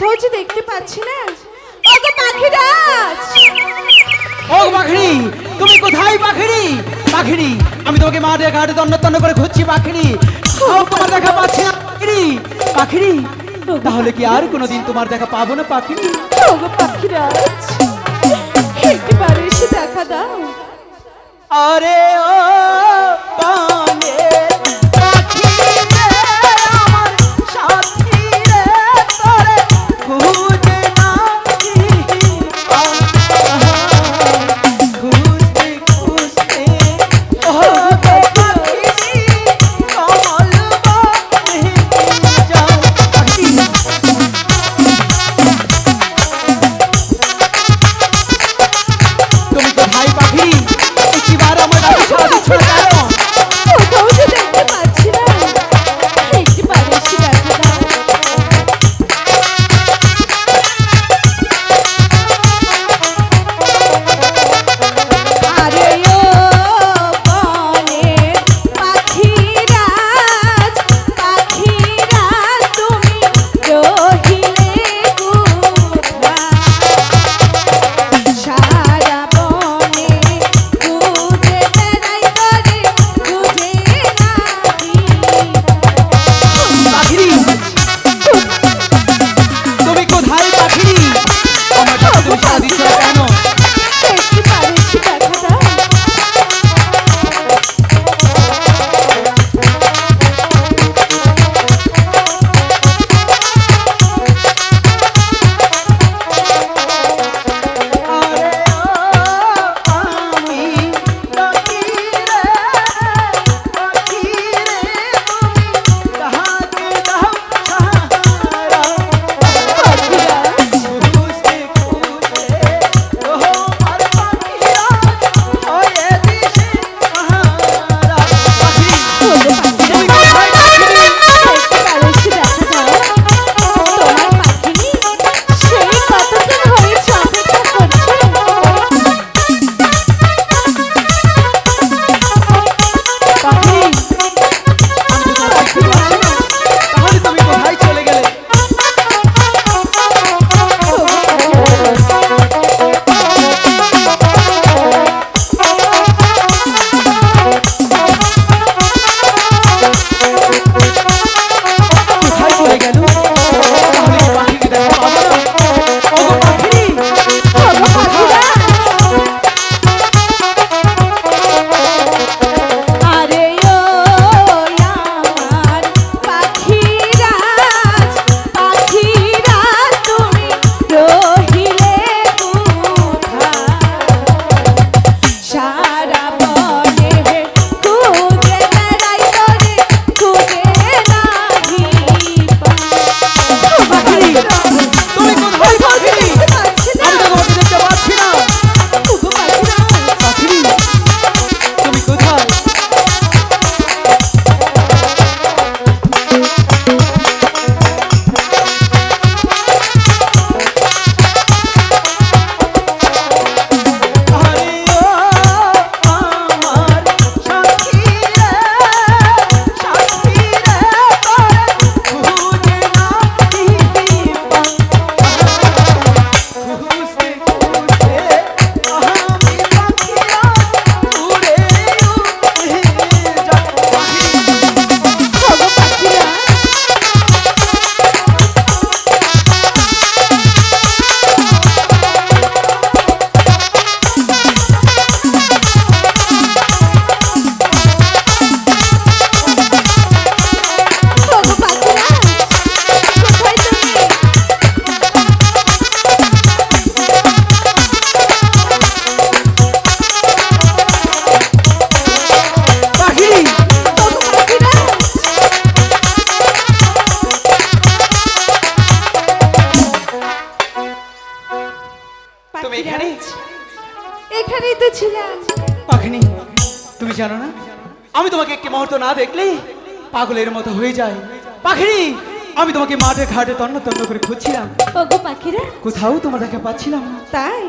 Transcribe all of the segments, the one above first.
কোথাও যে দেখতে পাচ্ছি না। ওগো পাখিরাজ ও পাখিরি তুমি কোথায় পাখিরি পাখিরি আমি তোমাকে মাঠে ঘাটে তন্ন তন্ন করে খুঁজছি পাখিরি তোমার দেখা পাচ্ছি না পাখিরি পাখিরি তাহলে কি আর কোনোদিন তোমার দেখা পাবো না পাখিরি ওগো পাখিরাজ একবারে এসে দেখা দাও। আরে ও পানে মুহূর্ত না দেখলে পাগলের মতো হয়ে যায়। পাখিরি আমি তোমাকে মাঠে ঘাটে তন্ন তন্ন করে খুঁজছিলাম। ওগো পাখিরা। কোথাও তোমার দেখা পাচ্ছিলাম না। তাই?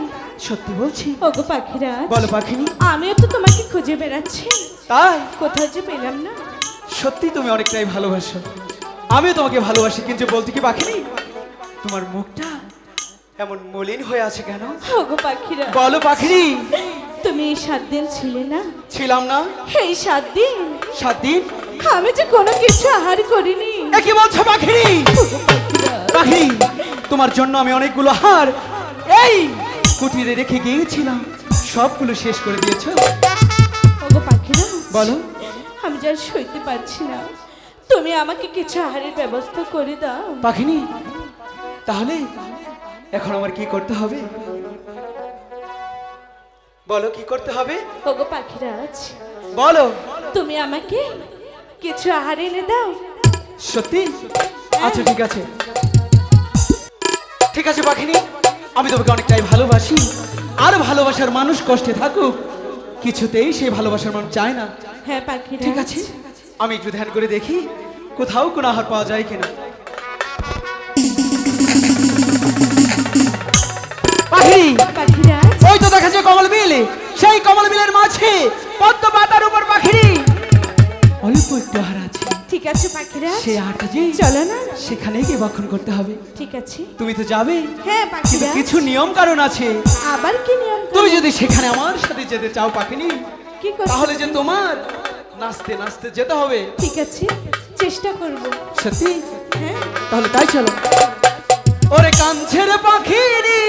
সত্যি বলছি। ওগো পাখিরা। বলো পাখিনি আমিও তো তোমাকে খুঁজে বেড়াচ্ছি। তাই? কোথাও যে পেলাম না। সত্যি তুমি অনেকটাই ভালোবাসো। আমিও তোমাকে ভালোবাসি কিন্তু বলতে কি পাখিনি তোমার মুখটা এমন মলিন হয়ে আছে কেন? ওগো পাখিরা। বলো পাখিরি। তুমি এই সাত দিন ছিলে না? ছিলাম না। এই সাত দিন সাত দিন আমি যে কোনো কিছু আহার করিনি। কি বলছো পাখিরি? ওগো তোমার জন্য আমি অনেকগুলো হার এই কুটিরে রেখে গিয়েছিলাম। সবগুলো শেষ করে দিয়েছ? ওগো পাখিরা বলো। আমি যা সইতে পারছি না। তুমি আমাকে কিছু আহারের ব্যবস্থা করে দাও। পাখিনি তাহলে এখন আমার কি করতে হবে? বলো কি করতে হবে? ওগো পাখিরাজ বলো। তুমি আমাকে কিছু আহার এনে দাও। সত্যি? আচ্ছা ঠিক আছে। ঠিক আছে পাখিনি আমি তোমাকে অনেকটাই ভালোবাসি। আর ভালোবাসার মানুষ কষ্টে থাকুক। কিছুতেই সেই ভালোবাসার মানুষ চায় না। হ্যাঁ পাখিরা। ঠিক আছে? আমি একটু ধ্যান করে দেখি কোথাও কোনো আহার পাওয়া যায় কিনা। পাখি ওই তো দেখা যায় কমল বিল। সেই কমল বিলের মাঝে পদ্ম পাতার উপর পাখিরি। অল্প একটু আহার আছে ঠিক আছে পাখিরাজ সেই আহারটা যে চলো না। সেখানে গিয়ে বক্ষণ করতে হবে। ঠিক আছে। তুমি তো যাবে। হ্যাঁ কিন্তু পাখিরাজ কিছু নিয়ম কারণ আছে। আবার কি নিয়ম? তুমি যদি সেখানে আমার সাথে যেতে চাও পাখিনি কি করছ তাহলে যে তোমার নাচতে নাচতে যেতে হবে। ঠিক আছে। চেষ্টা করব। সত্যি? হ্যাঁ। তাহলে তাই চলো। ওরে কাঞ্ছের পাখিরি।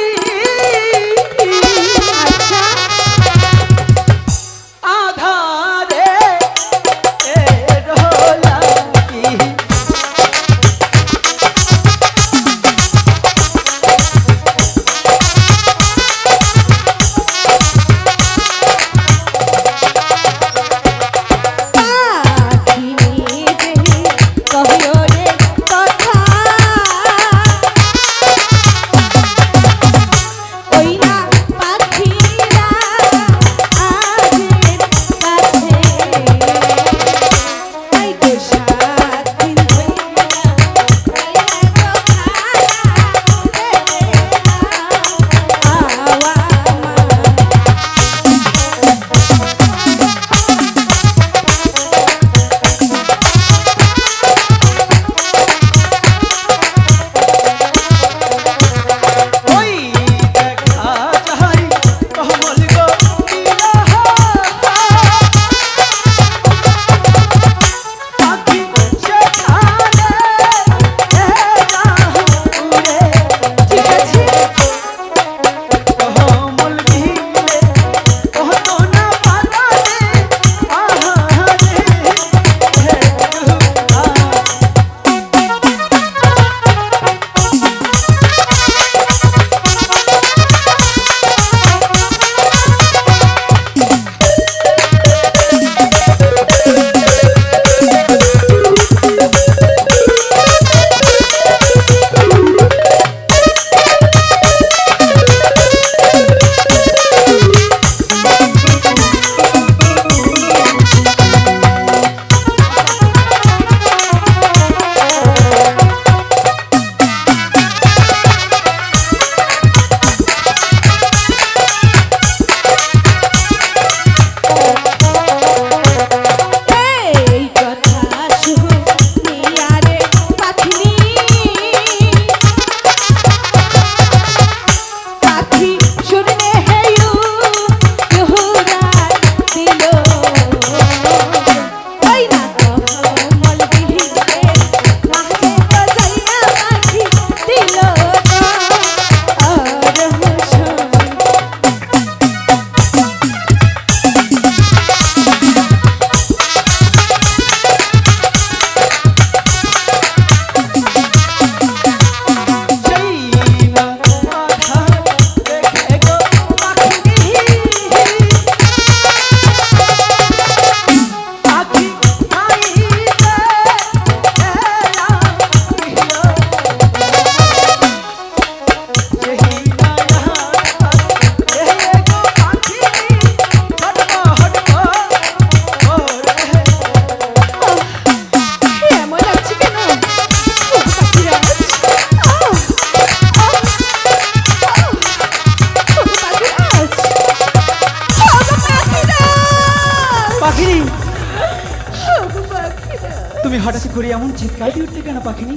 তুমি হঠাৎ করে এমন চিৎকার দিয়ে উঠতে কেন পাখিনি?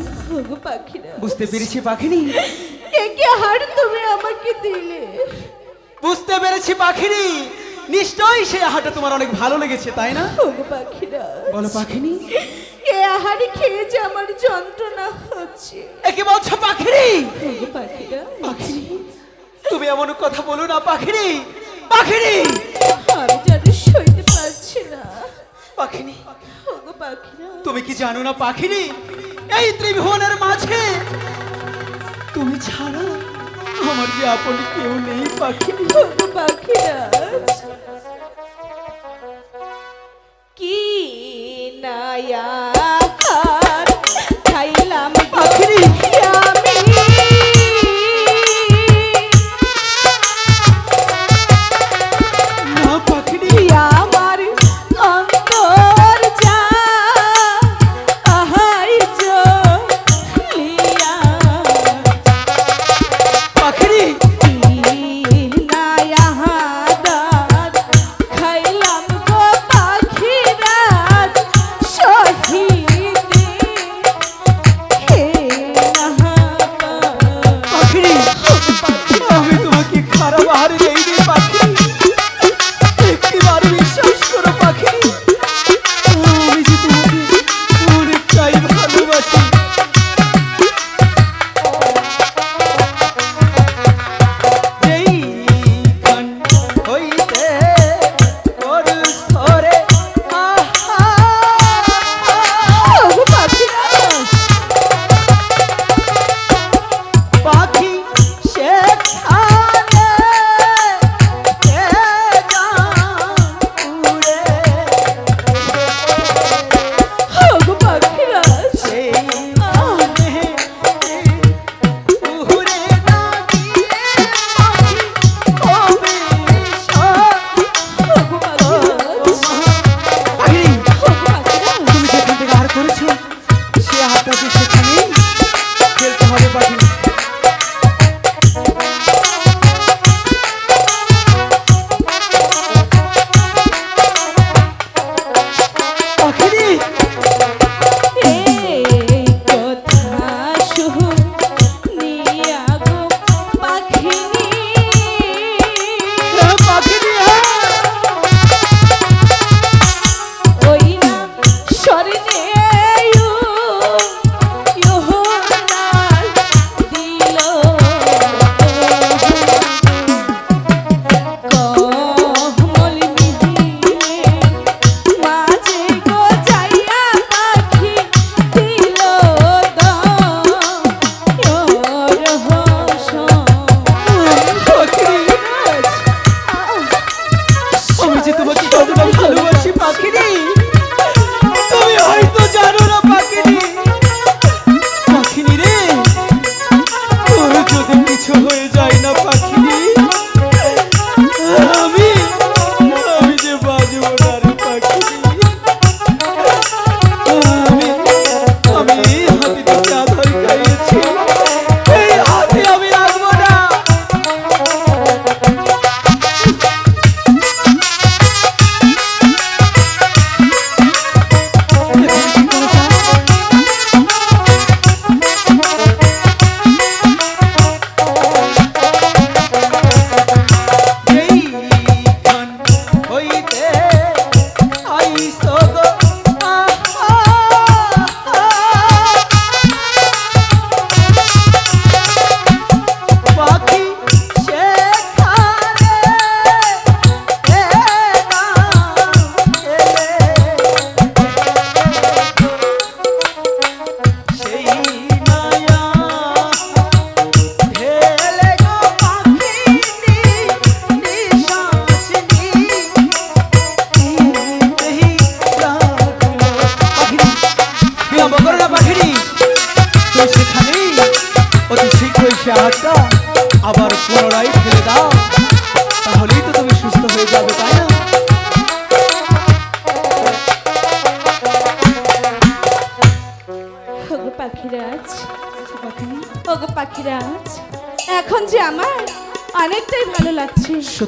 পাখিরা। বুঝতে পেরেছি পাখিনি। কে হার তুমি আমাকে দিলে? বুঝতে পেরেছি পাখিনি। নিশ্চয়ই সেই আহারটা তোমার অনেক ভালো লেগেছে তাই না? পাখিরা। বলো পাখিনি। এ আহারে খেয়ে যে আমার যন্ত্রণা হচ্ছে। একে বলছো পাখিনি? পাখিরা। পাখিনি। তুমি এমন কথা বলো না পাখিনি। পাখিনি! আমি যেন সই পাখিনি? ওগো তুমি কি জানো না পাখিনি? এই ত্রিভুবনের মাঝে। তুমি ছাড়া আমার যে আপন কেউ নেই পাখিনি। ওগো কি নায়া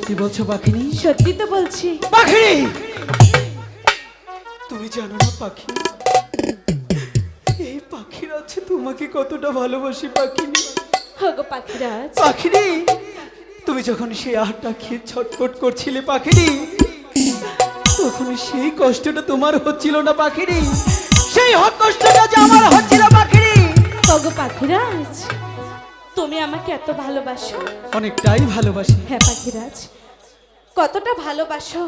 সত্যি বলছো পাখিনি। সত্যি তো বলছি। পাখিনি? তুমি জানো না পাখি। এই পাখির আছে তোমাকে কতটা ভালোবাসি পাখিনি। হগো পাখিরা পাখিনি? তুমি যখন সেই আটটা খেয়ে ছটফট করছিলে পাখিনি তখন সেই কষ্টটা তোমার হচ্ছিল না পাখিনি। সেই কষ্টটা যে আমার হচ্ছিল পাখিনি। হগো পাখিরাজ। তুমি আমাকে এত ভালোবাসো? অনেকটাই ভালোবাসি। হ্যাঁ পাখিরাজ কতটা ভালোবাসো?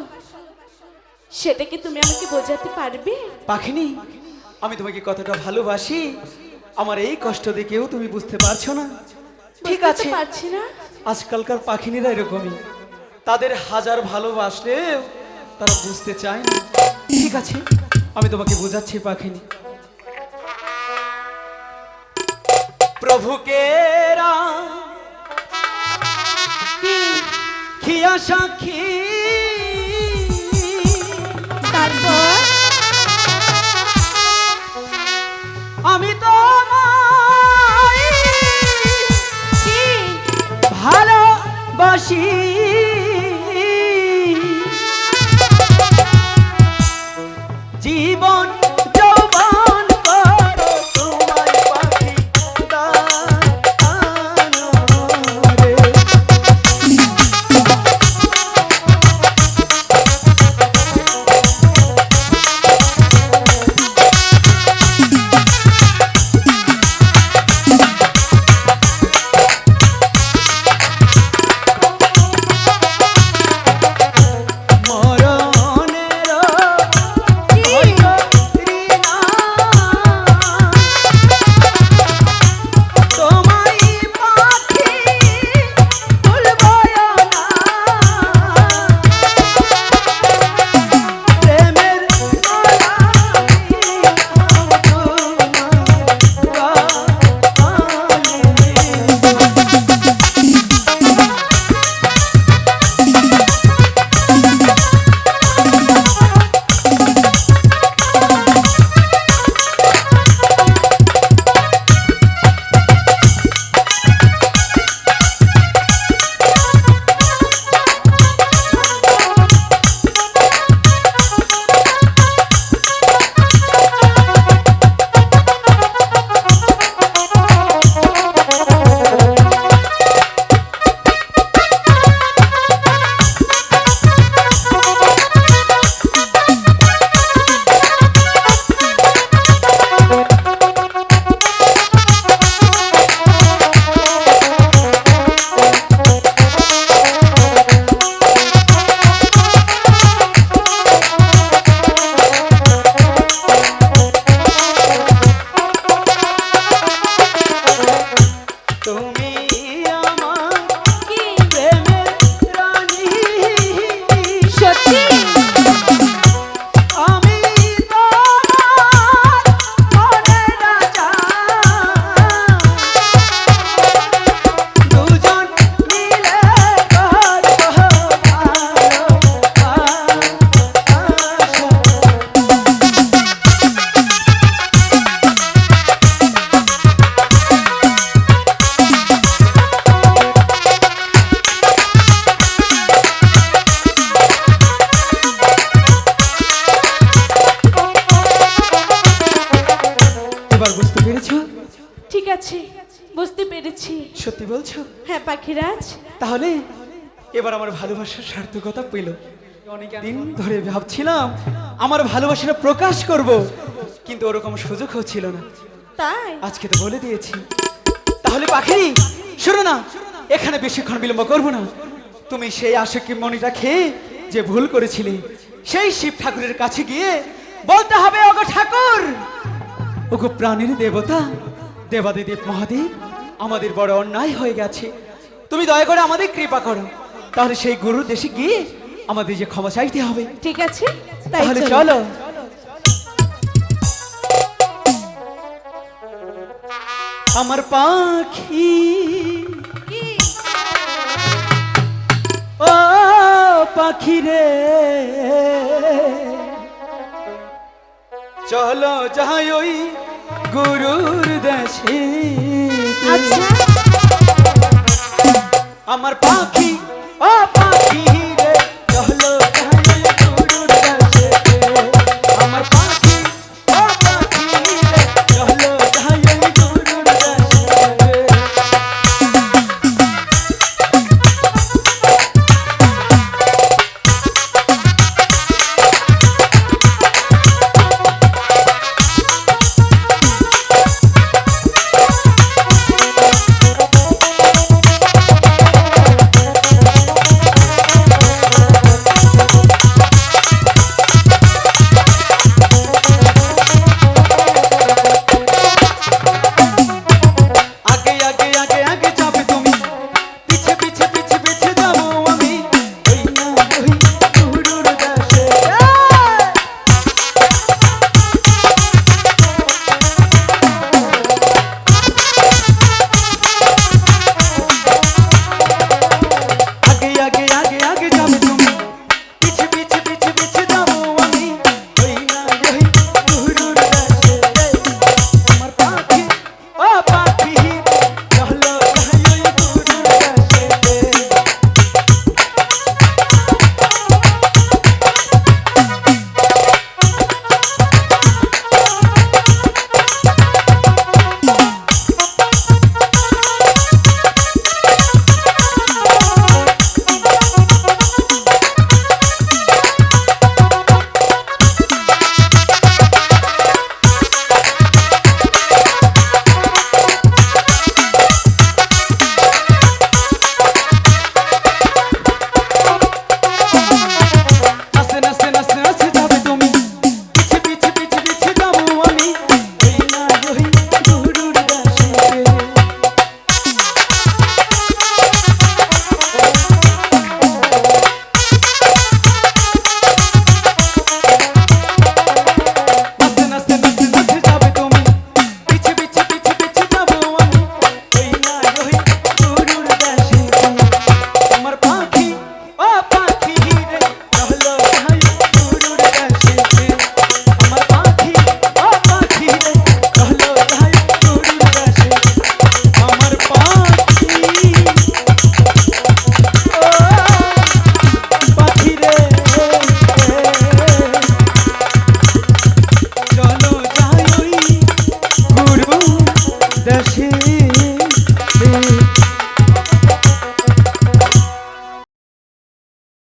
সেটা কি তুমি আমাকে বোঝাতে পারবে? পাখিনি আমি তোমাকে কতটা ভালোবাসি আমার এই কষ্ট দেখেও তুমি বুঝতে পারছ না। ঠিক আছে পারছি না। আজকালকার পাখিনীরা এরকমই। তাদের হাজার ভালোবাসলেও তারা বুঝতে চায় না। ঠিক আছে আমি তোমাকে বোঝাচ্ছি পাখিনি। প্রভুকে খিয়া সাক্ষী তারপর? আমি তো ভালোবাসি। ভালোবাসার সার্থকতা পেল। অনেক দিন ধরে ভাবছিলাম আমার ভালোবাসাটা প্রকাশ করব। কিন্তু ওরকম সুযোগ হচ্ছিল না। তাই? আজকে তো বলে দিয়েছি। তাহলে পাখি শোনো না। এখানে বেশিক্ষণ বিলম্ব করব না। তুমি সেই আশকি মনিটা খেয়ে যে ভুল করেছিলে সেই শিব ঠাকুরের কাছে গিয়ে বলতে হবে ওগো ঠাকুর! ওগো প্রাণীর দেবতা দেবাদিদেব মহাদেব আমাদের বড় অন্যায় হয়ে গেছে। তুমি দয়া করে আমাদের কৃপা করো। তাহলে সেই গুরু দেশে গিয়ে আমাদের যে ক্ষমা চাইতে হবে। ঠিক আছে তাহলে চলো। আমার পাখি। ও পাখি রে। চলো যাই ওই গুরুর দেশে। আচ্ছা। আমার পাখি